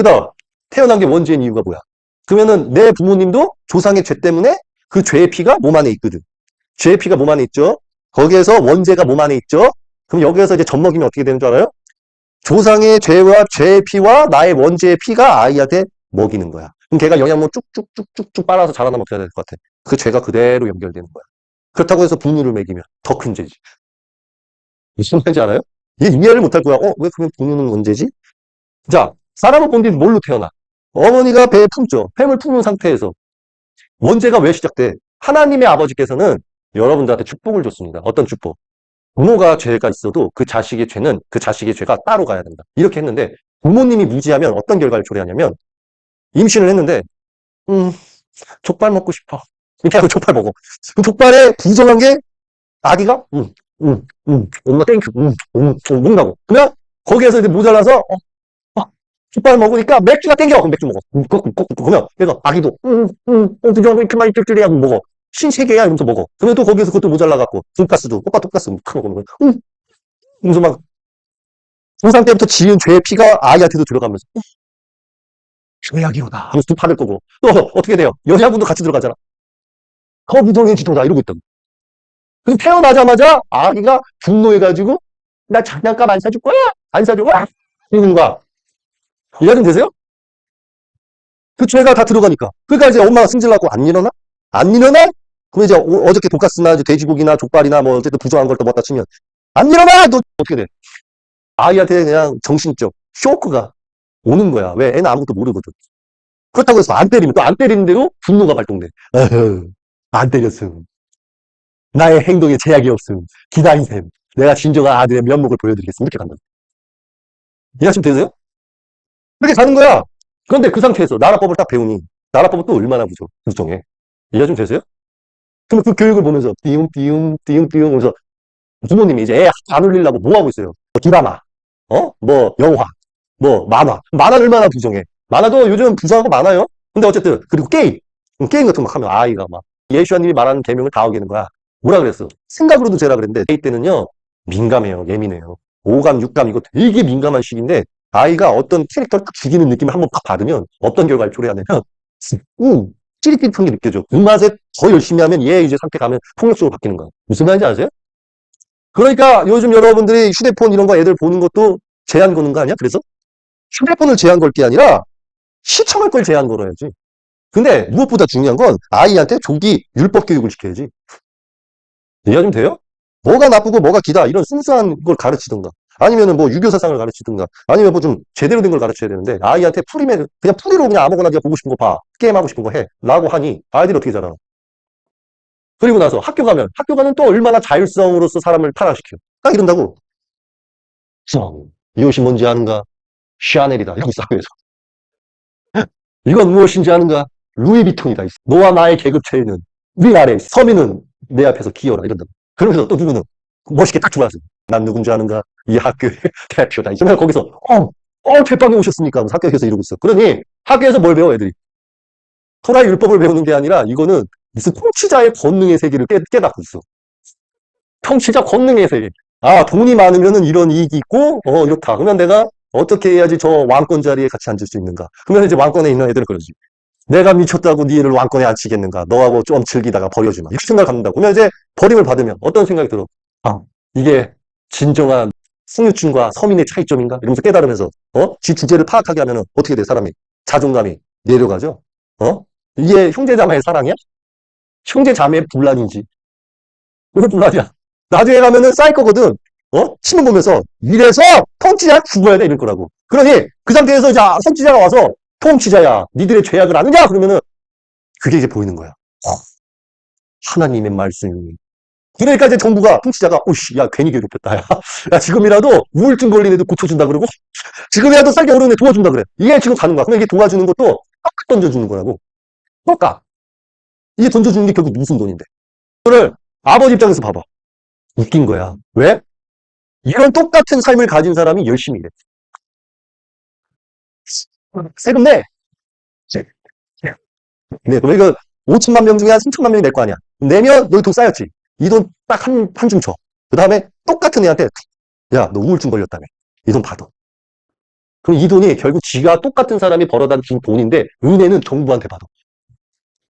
그 다음, 태어난 게 원죄인 이유가 뭐야? 그러면은 내 부모님도 조상의 죄 때문에 그 죄의 피가 몸 안에 있거든. 죄의 피가 몸 안에 있죠? 거기에서 원죄가 몸 안에 있죠? 그럼 여기에서 이제 젖먹이면 어떻게 되는 줄 알아요? 조상의 죄와 죄의 피와 나의 원죄의 피가 아이한테 먹이는 거야. 그럼 걔가 영양분 쭉쭉쭉쭉쭉 빨아서 자라나면 어떻게 해야 될 것 같아? 그 죄가 그대로 연결되는 거야. 그렇다고 해서 분유를 먹이면 더 큰 죄지. 무슨 말인지 알아요? 얘 이해를 못할 거야. 어, 왜 그러면 분유는 언제지? 자, 사람은 본디 뭘로 태어나? 어머니가 배에 품죠. 햄을 품은 상태에서. 원죄가 왜 시작돼? 하나님의 아버지께서는 여러분들한테 축복을 줬습니다. 어떤 축복? 부모가 죄가 있어도 그 자식의 죄는 그 자식의 죄가 따로 가야 된다. 이렇게 했는데 부모님이 무지하면 어떤 결과를 초래하냐면 임신을 했는데 음 족발 먹고 싶어. 이렇게 하고 족발 먹어. 그 족발에 부정한 게 아기가 음, 음, 음, 엄마 땡큐, 음, 음, 음, 먹는다고. 그러면 거기에서 이제 모자라서 어, 어, 족발 먹으니까 맥주가 땡겨. 그럼 맥주 먹어. 음, 꼭, 꼭, 꼭, 그러면 그래서 아기도 음, 음, 어, 드디어 이렇게 많이 쫄쫄이 하고 먹어. 신세계야 이러면서 먹어. 그러면 또 거기에서 그것도 모자라갖고 돈가스도 오빠 돈가스 큰거 먹는 거야. 음, 그러면서 막 조상 때부터 지은 죄의 피가 아이한테도 들어가면서 음, 죄악이로다 하면서 또 받을 거고 또 어떻게 돼요? 여자분도 같이 들어가잖아. 거부동의 지도다 이러고 있다고. 그럼 태어나자마자 아기가 분노해가지고 나 장난감 안 사줄 거야? 안 사줄 거야? 이러는 거야. 이해 좀 되세요? 그 죄가 다 들어가니까. 그러니까 이제 엄마가 승질나고 안 일어나? 안 일어나? 그럼 이제 어- 어저께 돈가스나 돼지고기나 족발이나 뭐 어쨌든 부정한 걸 또 먹다 치면 안 일어나! 너 어떻게 돼? 아이한테 그냥 정신적 쇼크가 오는 거야. 왜? 애는 아무것도 모르거든. 그렇다고 해서 안 때리면 또 안 때리는 대로 분노가 발동돼. 에휴, 안 때렸음. 나의 행동에 제약이 없음. 기다린 셈. 내가 진정한 아들의 면목을 보여드리겠습니다. 이렇게 간다. 좀 되세요? 그렇게 가는 거야. 그런데 그 상태에서 나라법을 딱 배우니 나라법은 또 얼마나 부족, 부정해. 이해가 좀 되세요? 그럼 그 교육을 보면서 띠용 띠용 띠용 띠용 하면서 부모님이 이제 애안 올리려고 뭐 하고 있어요? 뭐 드라마, 어? 뭐 영화, 뭐 만화. 만화는 얼마나 부정해. 만화도 요즘 부정한 거 많아요. 근데 어쨌든 그리고 게임. 게임 같은 거막 하면 아이가 막 예수아님이 말하는 계명을 다 어기는 거야. 뭐라 그랬어? 생각으로도 죄라 그랬는데 데이 때는요 민감해요, 예민해요. 오감, 육감 이거 되게 민감한 시기인데 아이가 어떤 캐릭터를 딱 죽이는 느낌을 한번 딱 받으면 어떤 결과를 초래하냐면 음, 찌릿찌릿한 게 느껴져. 그 맛에 더 열심히 하면 얘 이제 상태 가면 폭력적으로 바뀌는 거야. 무슨 말인지 아세요? 그러니까 요즘 여러분들이 휴대폰 이런 거 애들 보는 것도 제한 거는 거 아니야? 그래서 휴대폰을 제한 걸 게 아니라 시청할 걸 제한 걸어야지. 근데 무엇보다 중요한 건 아이한테 조기 율법 교육을 시켜야지. 이해가 좀 돼요? 뭐가 나쁘고 뭐가 기다 이런 순수한 걸 가르치든가 아니면은 뭐 유교 사상을 가르치든가 아니면 뭐 좀 제대로 된 걸 가르쳐야 되는데 아이한테 풀이면 그냥 풀이로 그냥 아무거나 네가 보고 싶은 거 봐. 게임 하고 싶은 거 해. 라고 하니 아이들이 어떻게 자라? 그리고 나서 학교 가면 학교 가면 또 얼마나 자율성으로서 사람을 타락시켜. 딱 이런다고. 성. 이것이 뭔지 아는가? 샤넬이다. 여기 사회에서. 이건 무엇인지 아는가? 루이비통이다. 너와 나의 계급체에는 위 아래 서민은 내 앞에서 기어라 이런다. 그러면서 또 누구는 멋있게 딱 들어와서 난 누군지 아는가? 이 학교의 대표다. 이러면 거기서 어, 어, 대빵에 오셨습니까? 학교에서 이러고 있어. 그러니 학교에서 뭘 배워 애들이? 토라의 율법을 배우는 게 아니라 이거는 무슨 통치자의 권능의 세계를 깨, 깨닫고 있어. 통치자 권능의 세계. 아, 돈이 많으면은 이런 이익이 있고, 어, 이렇다. 그러면 내가 어떻게 해야지 저 왕권 자리에 같이 앉을 수 있는가? 그러면 이제 왕권에 있는 애들은 그러지. 내가 미쳤다고 네 애를 왕권에 앉히겠는가? 너하고 좀 즐기다가 버려주마. 이렇게 생각을 갖는다. 그러면 이제 버림을 받으면 어떤 생각이 들어? 아, 이게 진정한 승유층과 서민의 차이점인가? 이러면서 깨달으면서, 어? 지 주제를 파악하게 하면은 어떻게 돼, 사람이? 자존감이 내려가죠? 어? 이게 형제자매의 사랑이야? 형제자매의 분란이지. 왜 분란이야? 나중에 가면은 쌓일 거거든. 어? 신문 보면서 이래서 통치자 죽어야 돼 이럴 거라고. 그러니 그 상태에서 이제 통치자가 와서 통치자야 니들의 죄악을 아느냐 그러면은 그게 이제 보이는 거야. 어, 하나님의 말씀이. 그러니까 이제 정부가 통치자가 오씨 야 괜히 괴롭혔다 야. 야 지금이라도 우울증 걸린 애들 고쳐준다 그러고 지금이라도 살기 어려운 애 도와준다 그래. 이게 지금 가는 거야. 그럼 이게 도와주는 것도 떡 던져주는 거라고. 떡값. 이게 던져주는 게 결국 무슨 돈인데. 그거를 아버지 입장에서 봐봐. 웃긴 거야. 왜? 이런 똑같은 삶을 가진 사람이 열심히 일해. 세금 내. 네, 그럼 이거 5천만 명 중에 한 3천만 명이 낼 거 아니야. 내면 여기 돈 쌓였지. 이 돈 딱 한, 한 줌 줘. 그 다음에 똑같은 애한테, 야, 너 우울증 걸렸다며. 이 돈 받아. 그럼 이 돈이 결국 지가 똑같은 사람이 벌어다 준 돈인데 은혜는 정부한테 받아.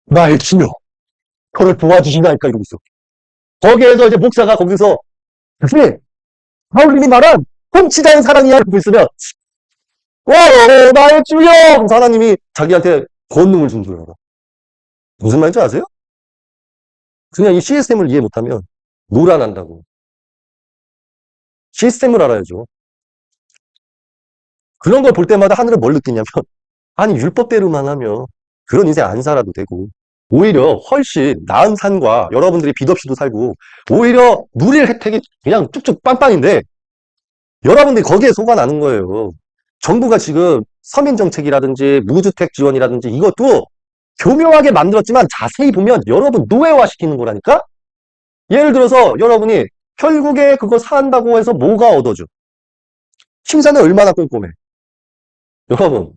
나의 주여, 저를 도와주시나이까 이러고 있어. 거기에서 이제 목사가 거기서 그게 바울님이 말한 훔치자의 사랑이야 이러고 있으면 와 나의 주여 하나님이 자기한테 권능을 준 거야. 무슨 말인지 아세요? 그냥 이 시스템을 이해 못하면 노란한다고. 시스템을 알아야죠. 그런 걸 볼 때마다 하늘을 뭘 느끼냐면, 아니, 율법대로만 하면 그런 인생 안 살아도 되고, 오히려 훨씬 나은 삶과 여러분들이 빚 없이도 살고, 오히려 누릴 혜택이 그냥 쭉쭉 빵빵인데, 여러분들이 거기에 속아나는 거예요. 정부가 지금 서민정책이라든지 무주택 지원이라든지 이것도 교묘하게 만들었지만 자세히 보면 여러분 노예화 시키는 거라니까? 예를 들어서 여러분이 결국에 그거 산다고 해서 뭐가 얻어져? 심사는 얼마나 꼼꼼해. 여러분,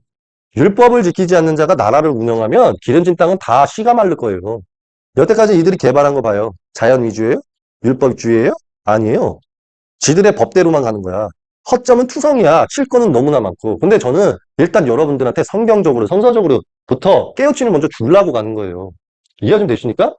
율법을 지키지 않는 자가 나라를 운영하면 기름진 땅은 다 씨가 마를 거예요. 여태까지 이들이 개발한 거 봐요. 자연 위주예요? 율법 주의예요? 아니에요. 지들의 법대로만 가는 거야. 허점은 투성이야. 칠 거는 너무나 많고. 근데 저는 일단 여러분들한테 성경적으로, 성서적으로부터 깨우치는 먼저 주려고 가는 거예요. 이해가 좀 되십니까?